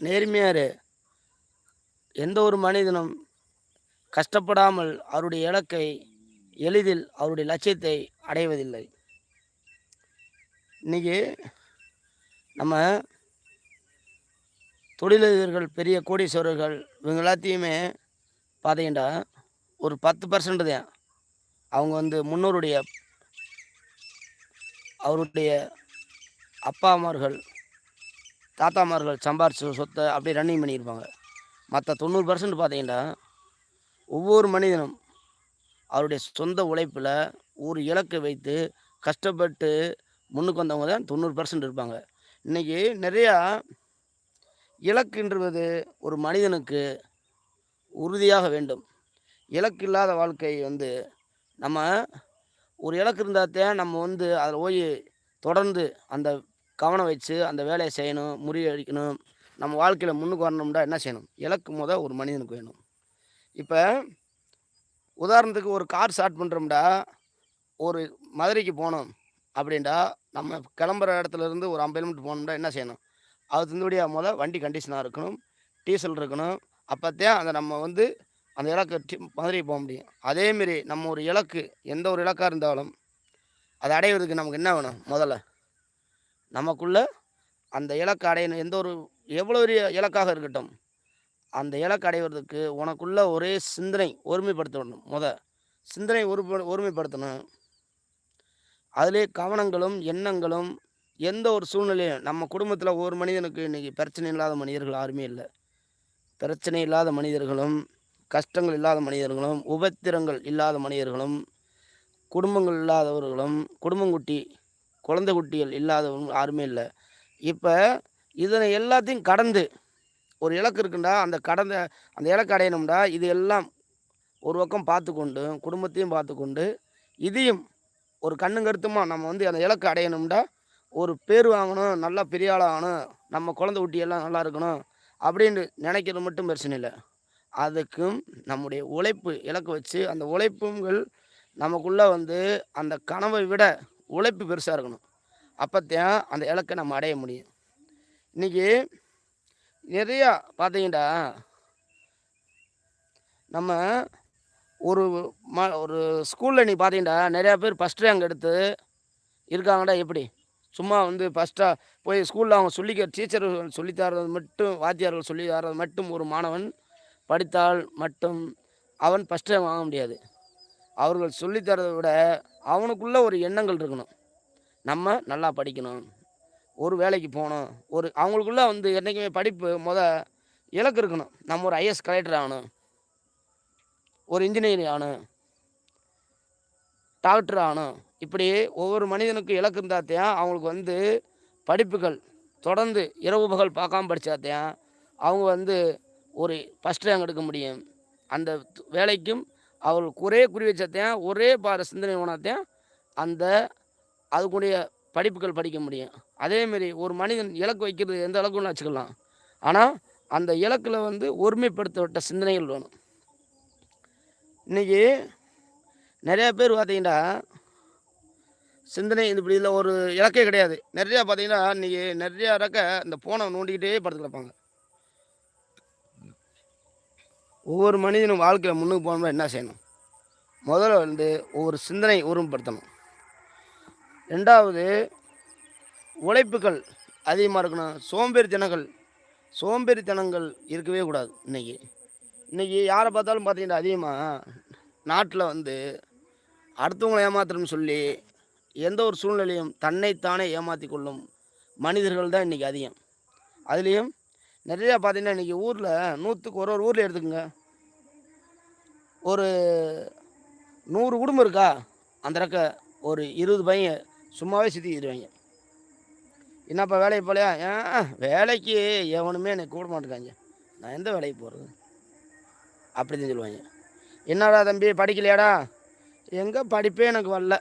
நேர்மையார் எந்த ஒரு மனிதனும் கஷ்டப்படாமல் அவருடைய இலக்கை எளிதில் அவருடைய லட்சியத்தை அடைவதில்லை. இன்றைக்கி நம்ம தொழிலதிபர்கள் பெரிய கோடீஸ்வரர்கள் இவங்க எல்லாத்தையுமே பார்த்தீங்கன்னா ஒரு பத்து பர்சன்ட் தான். அவங்க வந்து முன்னோருடைய அவருடைய அப்பா அம்மார்கள் தாத்தாமார்கள் சம்பாரிச்சு சொத்தை அப்படியே ரன்னிங் பண்ணியிருப்பாங்க. மற்ற தொண்ணூறு பர்சன்ட் பார்த்தீங்கன்னா ஒவ்வொரு மனிதனும் அவருடைய சொந்த உழைப்பில் ஒரு இலக்கை வைத்து கஷ்டப்பட்டு முன்னுக்கு வந்தவங்க தான் தொண்ணூறு பர்சன்ட் இருப்பாங்க. இன்றைக்கி நிறையா இலக்குன்றது ஒரு மனிதனுக்கு உறுதியாக வேண்டும். இலக்கு இல்லாத வாழ்க்கை வந்து நம்ம ஒரு இலக்கு இருந்தால் நம்ம வந்து அதில் போய் தொடர்ந்து அந்த கவனம் வச்சு அந்த வேலையை செய்யணும் முறியடிக்கணும் நம்ம வாழ்க்கையில் முன்னுக்கு வரணும்னா என்ன செய்யணும்? இலக்கு முத ஒரு மனிதனுக்கு வேணும். இப்போ உதாரணத்துக்கு ஒரு கார் ஸ்டார்ட் பண்ணுறோம்டா ஒரு மதுரைக்கு போகணும் அப்படின்டா நம்ம கிளம்புற இடத்துல இருந்து ஒரு ஐம்பது கிலோமீட்டர் போகணும்டா என்ன செய்யணும்? அது தந்தபடியாக முத வண்டி கண்டிஷனாக இருக்கணும் டீசல் இருக்கணும். அப்போத்தே அந்த நம்ம வந்து அந்த இலக்கு மதுரை மதுரைக்கு போக முடியும். அதேமாரி நம்ம ஒரு இலக்கு எந்த ஒரு இலக்காக இருந்தாலும் அதை அடைவதற்கு நமக்கு என்ன வேணும் முதல்ல? நமக்குள்ள அந்த இலக்கு அடையணும் எந்த ஒரு எவ்வளோ பெரிய இலக்காக இருக்கட்டும் அந்த இலக்கு அடைவதற்கு உனக்குள்ள ஒரே சிந்தனை ஒருமைப்படுத்தணும். முத சிந்தனை ஒரு ஒருமைப்படுத்தணும். அதிலே கவனங்களும் எண்ணங்களும் எந்த ஒரு சூழ்நிலையும் நம்ம குடும்பத்தில் ஒரு மனிதனுக்கு இன்றைக்கி பிரச்சனை இல்லாத மனிதர்கள் யாருமே இல்லை. பிரச்சனை இல்லாத மனிதர்களும் கஷ்டங்கள் இல்லாத மனிதர்களும் உபத்திரங்கள் இல்லாத மனிதர்களும் குடும்பங்கள் இல்லாதவர்களும் குடும்பங்குட்டி குழந்தை குட்டிகள் இல்லாதவங்க யாருமே இல்லை. இப்போ இதனை எல்லாத்தையும் கடந்து ஒரு இலக்கு இருக்குண்டா அந்த கடந்த அந்த இலக்கு அடையணும்டா இது எல்லாம் ஒரு பக்கம் பார்த்து கொண்டு குடும்பத்தையும் பார்த்து கொண்டு இதையும் ஒரு கண்ணுங்கருத்துமா நம்ம வந்து அந்த இலக்கு அடையணும்டா ஒரு பேர் வாங்கணும் நல்லா பெரிய ஆகணும் நம்ம குழந்தை குட்டியெல்லாம் நல்லா இருக்கணும் அப்படின்னு நினைக்கிறது மட்டும் பிரச்சனை இல்லை. அதுக்கும் நம்முடைய உழைப்பு இலக்கு வச்சு அந்த உழைப்புங்கள் நமக்குள்ளே வந்து அந்த கனவை விட உழைப்பு பெருசாக இருக்கணும். அப்போத்தான் அந்த இலக்கை நம்ம அடைய முடியும். இன்றைக்கி நிறையா பார்த்தீங்கன்னா நம்ம ஒரு ம ஒரு ஸ்கூலில் நீ பார்த்தீங்கன்னா நிறையா பேர் ஃபஸ்ட் ரேங்க் எடுத்து இருக்காங்கடா எப்படி? சும்மா வந்து ஃபஸ்ட்டாக போய் ஸ்கூலில் அவங்க சொல்லிக்க டீச்சர்கள் சொல்லித்தரது மட்டும் வாத்தியார்கள் சொல்லி தரது மட்டும் ஒரு மாணவன் படித்தால் மட்டும் அவன் ஃபஸ்ட் ரேங்க் வாங்க முடியாது. அவர்கள் சொல்லித்தரதை விட அவனுக்குள்ளே ஒரு எண்ணங்கள் இருக்கணும். நம்ம நல்லா படிக்கணும். ஒரு வேலைக்கு போகணும். ஒரு அவங்களுக்குள்ளே வந்து என்றைக்குமே படிப்பு முத இலக்கு இருக்கணும். நம்ம ஒரு ஐஎஸ் கலெக்டர் ஆகணும். ஒரு இன்ஜினியர் ஆகணும். டாக்டர் ஆகணும். இப்படி ஒவ்வொரு மனிதனுக்கும் இலக்கு இருந்தாத்தையும் அவங்களுக்கு வந்து படிப்புகள் தொடர்ந்து இரவு பகல் பார்க்காம படித்தாத்தையும் அவங்க வந்து ஒரு ஃபஸ்ட் ரேங்க் எடுக்க முடியும். அந்த வேலைக்கும் அவர்களுக்கு ஒரே குறி வச்சத்தையும் ஒரே பார சிந்தனை ஓனத்தையும் அந்த அதுக்குடைய படிப்புகள் படிக்க முடியும். அதேமாரி ஒரு மனிதன் இலக்கு வைக்கிறது எந்த இலக்குன்னு வச்சுக்கலாம். ஆனால் அந்த இலக்கில் வந்து ஒருமைப்படுத்தப்பட்ட சிந்தனைகள் வேணும். இன்றைக்கி நிறையா பேர் பார்த்தீங்கன்னா சிந்தனை இது இப்படி இல்லை ஒரு இலக்கே கிடையாது. நிறையா பார்த்தீங்கன்னா இன்றைக்கி நிறையா இறக்க இந்த ஃபோனை நோண்டிக்கிட்டே படுத்து கிடப்பாங்க ஒவ்வொரு மனிதனும் வாழ்க்கையில் முன்னுக்கு போகணும்னா என்ன செய்யணும்? முதல்ல வந்து ஒவ்வொரு சிந்தனை ஒருமைப்படுத்தணும். ரெண்டாவது உழைப்புகள் அதிகமாக இருக்கணும். சோம்பேறித்தனங்கள் சோம்பேறித்தனங்கள் இருக்கவே கூடாது இன்றைக்கி இன்றைக்கி யாரை பார்த்தாலும் பார்த்தீங்கன்னா அதிகமாக நாட்டில் வந்து அடுத்தவங்களை ஏமாத்துறோம்னு சொல்லி எந்த ஒரு சூழ்நிலையும் தன்னைத்தானே ஏமாற்றி கொள்ளும் மனிதர்கள் தான் இன்றைக்கி அதிகம். அதுலேயும் நிறையா பார்த்தீங்கன்னா இன்றைக்கி ஊரில் நூற்றுக்கு ஒரு ஒரு ஊரில் எடுத்துக்கோங்க. ஒரு நூறு குடும்பம் இருக்கா? அந்த ரக்க ஒரு இருபது பையன் சும்மாவே சுற்றிக்கிடுவாங்க என்னப்பா வேலைக்கு போகலையா ஏன் வேலைக்கு எவனுமே எனக்கு கூட மாட்டேங்காங்க நான் எந்த வேலைக்கு போகிறது அப்படி தான் சொல்லுவாங்க. என்னடா தம்பி படிக்கலையாடா? எங்கே படிப்பே எனக்கு வரல.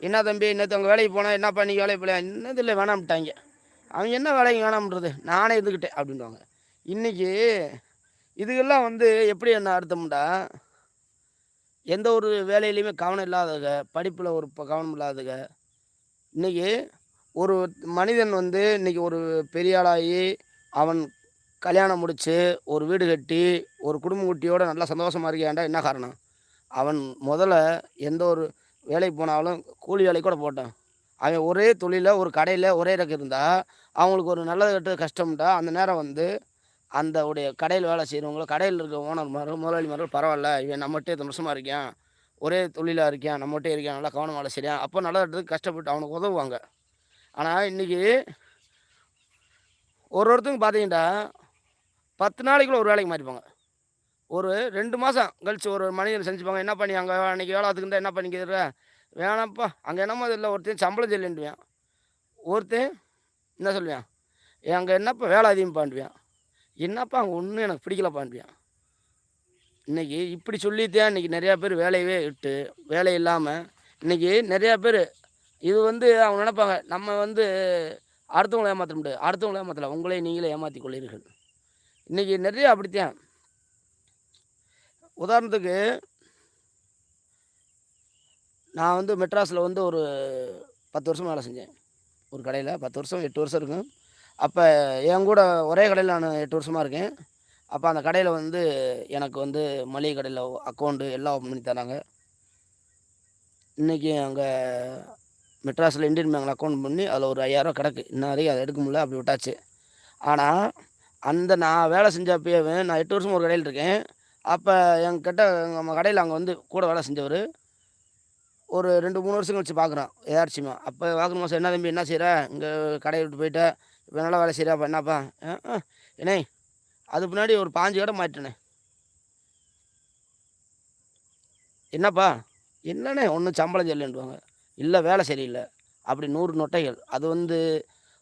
என்ன தம்பி இன்னத்து அவங்க வேலைக்கு போனால் என்னப்பா நீ வேலைக்கு போலையா? என்னது இல்லை வேணாம்ட்டாங்க. அவங்க என்ன வேலைக்கு வேணாம்ன்றது? நானே இருந்துக்கிட்டேன் அப்படின்வாங்க இன்றைக்கி இதுக்கெல்லாம் வந்து எப்படி என்ன அர்த்தம்டா? எந்த ஒரு வேலையிலையுமே கவனம் இல்லாதக படிப்பில் ஒரு கவனம் இல்லாதக இன்றைக்கி ஒரு மனிதன் வந்து இன்னைக்கு ஒரு பெரிய ஆளாகி அவன் கல்யாணம் முடித்து ஒரு வீடு கட்டி, ஒரு குடும்ப குட்டியோட நல்லா சந்தோஷமாக இருக்கியாண்டா? என்ன காரணம்? அவன் முதல்ல எந்த ஒரு வேலைக்கு போனாலும் கூலி வேலைக்கு கூட போட்டான். அவன் ஒரே தொழிலில் ஒரு கடையில் ஒரே இடத்துல இருந்தால் அவங்களுக்கு ஒரு நல்லது கெட்ட கஷ்டம்டா, அந்த நேரம் வந்து அந்த உடைய கடையில் வேலை செய்கிறவங்களோ கடையில் இருக்க முதலாளி முதலாளிமாரோ பரவாயில்ல இவன் நம்மகிட்டே சந்தோஷமா இருக்கான். ஒரே தொழிலாக இருக்கான். நம்மகிட்டே இருக்கான். நல்லா கவனம் வேலை செய்றான். அப்போ நல்லா கெட்டதுக்கு கஷ்டப்பட்டு அவனுக்கு உதவுவாங்க. ஆனால் இன்னைக்கு ஒரு ஒருத்தவங்க பார்த்தீங்கன்னா, பத்து நாளைக்குள்ளே ஒரு வேலைக்கு மாறிப்பாங்க. ஒரு ரெண்டு மாதம் கழித்து ஒரு மனிதன் செஞ்சுப்பாங்க என்ன பண்ணி அங்கே அன்றைக்கி வேலை அதுக்கு இருந்தா என்ன நிக்கிற?" "வேணாம்ப்பா, அங்கே என்னமோ இல்லை ஒருத்தன் சம்பளம் சரியில்லன்டுவான்." ஒருத்தன் என்ன சொல்லுவேன் அங்கே என்னப்பா வேலை அதிகம்ப்பான்டுவான்." "என்னப்பா அங்கே ஒன்றும் எனக்கு பிடிக்கலப்பான்டுவான்." இன்றைக்கி இப்படி சொல்லித்தான் இன்னைக்கு நிறையா பேர் வேலையவே விட்டு, வேலை இல்லாமல் இன்னைக்கு நிறையா பேர் இது வந்து அவங்க நினைப்பாங்க நம்ம வந்து அடுத்தவங்கள ஏமாற்ற முடியாது. அடுத்தவங்கள ஏமாத்தல. உங்களை நீங்களே ஏமாற்றி கொள்ளீர்கள் இன்னைக்கு நிறைய அப்படித்தான். உதாரணத்துக்கு நான் வந்து மெட்ராஸில் வந்து ஒரு பத்து வருஷம் வேலை செஞ்சேன். ஒரு கடையில் பத்து வருஷம், எட்டு வருஷம் இருக்கும். அப்போ என் கூட ஒரே கடையில் நான் எட்டு வருஷமாக இருக்கேன். அப்போ அந்த கடையில் வந்து எனக்கு வந்து மளிகை கடையில் அக்கௌண்ட்டு எல்லாம் ஓப்பன் பண்ணி தராங்க. இன்றைக்கி அங்கே மெட்ராஸில் இந்தியன் பேங்கில் அக்கௌண்ட் பண்ணி அதில் ஒரு ஐயாயிரம் கிடக்கு. இன்ன வரைக்கும் அதை எடுக்க முடியல. அப்படி விட்டாச்சு. ஆனால் அந்த நான் வேலை செஞ்சப்பயவே நான் எட்டு வருஷமாக ஒரு கடையில் இருக்கேன். அப்போ என்கிட்ட நம்ம கடையில் அங்கே வந்து கூட வேலை செஞ்சவர் ஒரு 2, 3 வருஷம் கழிச்சு பார்க்குறான் எதார்ச்சியமா. அப்போ பார்க்கணும் சார் "என்ன தம்பி என்ன செய்கிற இங்கே கடையை விட்டு போயிட்டேன் இப்போ நல்லா வேலை சரியாப்பா என்னப்பா?" ஆ அண்ணே அதுக்கு முன்னாடி ஒரு பாஞ்சு கடை மாட்டினேன் "என்னப்பா?" என்னண்ணே ஒன்றும் சம்பளம் சரியில்லன்டுவாங்க." இல்லை வேலை சரியில்லை அப்படி நூறு நொட்டைகள். அது வந்து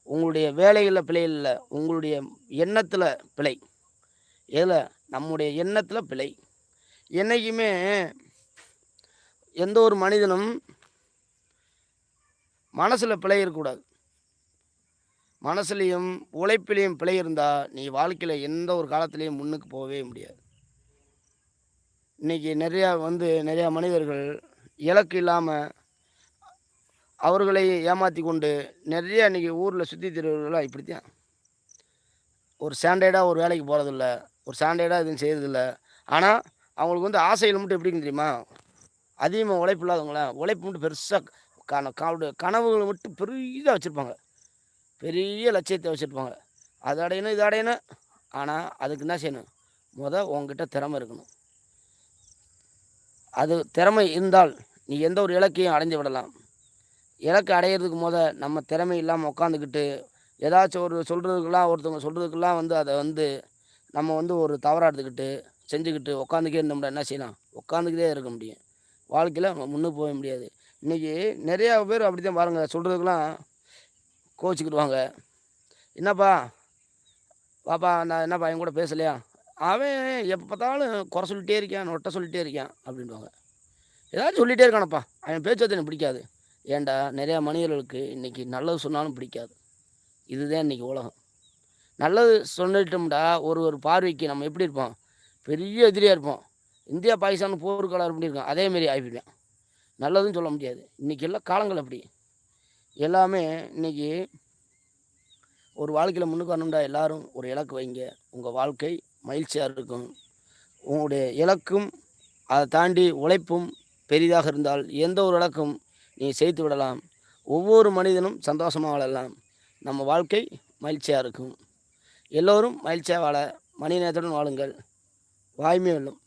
உங்களுடைய வேலைகளில் பிழை இல்லை உங்களுடைய எண்ணத்தில் பிழை. எதில் நம்முடைய எண்ணத்தில் பிழை. என்னைக்குமே எந்த ஒரு மனிதனும் மனசில் பிழை இருக்கக்கூடாது. மனசுலேயும் உழைப்பிலையும் பிழை இருந்தால் நீ வாழ்க்கையில் எந்த ஒரு காலத்துலேயும் முன்னுக்கு போகவே முடியாது. இன்றைக்கி நிறையா வந்து நிறையா மனிதர்கள் இலக்கு இல்லாமல் அவர்களை ஏமாற்றி கொண்டு நெறைய இன்றைக்கி ஊரில் சுற்றி திருவர்களாக இப்படித்தான். ஒரு ஸ்டாண்டர்டாக ஒரு வேலைக்கு போகிறதில்ல ஒரு ஸ்டாண்டர்டாக எதுவும் செய்கிறதில்ல ஆனால் அவங்களுக்கு வந்து ஆசைகள் மட்டும் எப்படிங்க தெரியுமா? அதிகமாக உழைப்பு இல்லாதவங்கள, உழைப்பு மட்டும் பெருசாக கன கனவுகளை கனவுகள மட்டும் பெரிதா வச்சுருப்பாங்க பெரிய லட்சியத்தை வச்சுருப்பாங்க அது அடையணும், இது அடையணும். ஆனால் அதுக்கு என்ன செய்யணும்? முதல் உங்ககிட்ட திறமை இருக்கணும். அது திறமை இருந்தால், நீ எந்த ஒரு இலக்கையும் அடைஞ்சு விடலாம். இலக்கு அடையிறதுக்கு முத நம்ம திறமை இல்லாமல் உட்காந்துக்கிட்டு, ஏதாச்சும் ஒரு சொல்கிறதுக்கெல்லாம் ஒருத்தவங்க சொல்கிறதுக்கெல்லாம் வந்து அதை வந்து நம்ம வந்து ஒரு தவறாக எடுத்துக்கிட்டு, செஞ்சுக்கிட்டு உட்காந்துக்கே இருந்தோம்னா என்ன செய்யலாம்? உட்காந்துக்கிட்டே இருக்க முடியும். வாழ்க்கையில் நம்ம முன்னுக்கு போக முடியாது. இன்றைக்கி நிறையா பேர் அப்படி தான் பாருங்கள் சொல்றதுக்கெல்லாம் கோச்சிக்கிடுவாங்க "என்னப்பா? பாப்பா நான் என்னப்பா என் கூட பேசலையா?" "அவன் எப்போ பார்த்தாலும் குறை சொல்லிட்டே இருக்கான். ஒட்ட சொல்லிட்டே இருக்கான்." அப்படின்வாங்க ஏதாச்சும் சொல்லிகிட்டே இருக்கானப்பா. அவன் பேச்சு எனக்கு பிடிக்காது. ஏன்டா நிறையா மனிதர்களுக்கு இன்றைக்கி நல்லது சொன்னாலும் பிடிக்காது. இதுதான் இன்னைக்கு உலகம். நல்லது சொல்லிட்டோம்டா, ஒரு ஒரு பார்வைக்கு நம்ம எப்படி இருப்போம்? பெரிய எதிரியாக இருப்போம். இந்தியா, பாகிஸ்தான் போர் கலர் பண்ணியிருக்கோம் அதேமாரி அதே மாரி சொல்ல முடியாது. இன்னைக்கு எல்லாம் காலங்கள் அப்படி. எல்லாமே இன்னைக்கு ஒரு வாழ்க்கையில் முன்னுக்கு வரணும்டா எல்லாரும் ஒரு இலக்கு வைங்க. உங்கள் வாழ்க்கை மகிழ்ச்சியாக இருக்கும். உங்களுடைய இலக்கும், அதை தாண்டி உழைப்பும் பெரிதாக இருந்தால், எந்த ஒரு இலக்கும் நீ செய்து விடலாம். ஒவ்வொரு மனிதனும் சந்தோஷமாக வாழலாம். நம்ம வாழ்க்கை மகிழ்ச்சியாக இருக்கும். எல்லோரும் மகிழ்ச்சியாக வாழ மனிதநேயத்துடன் வாழுங்கள். வாய்மை வெல்லும்.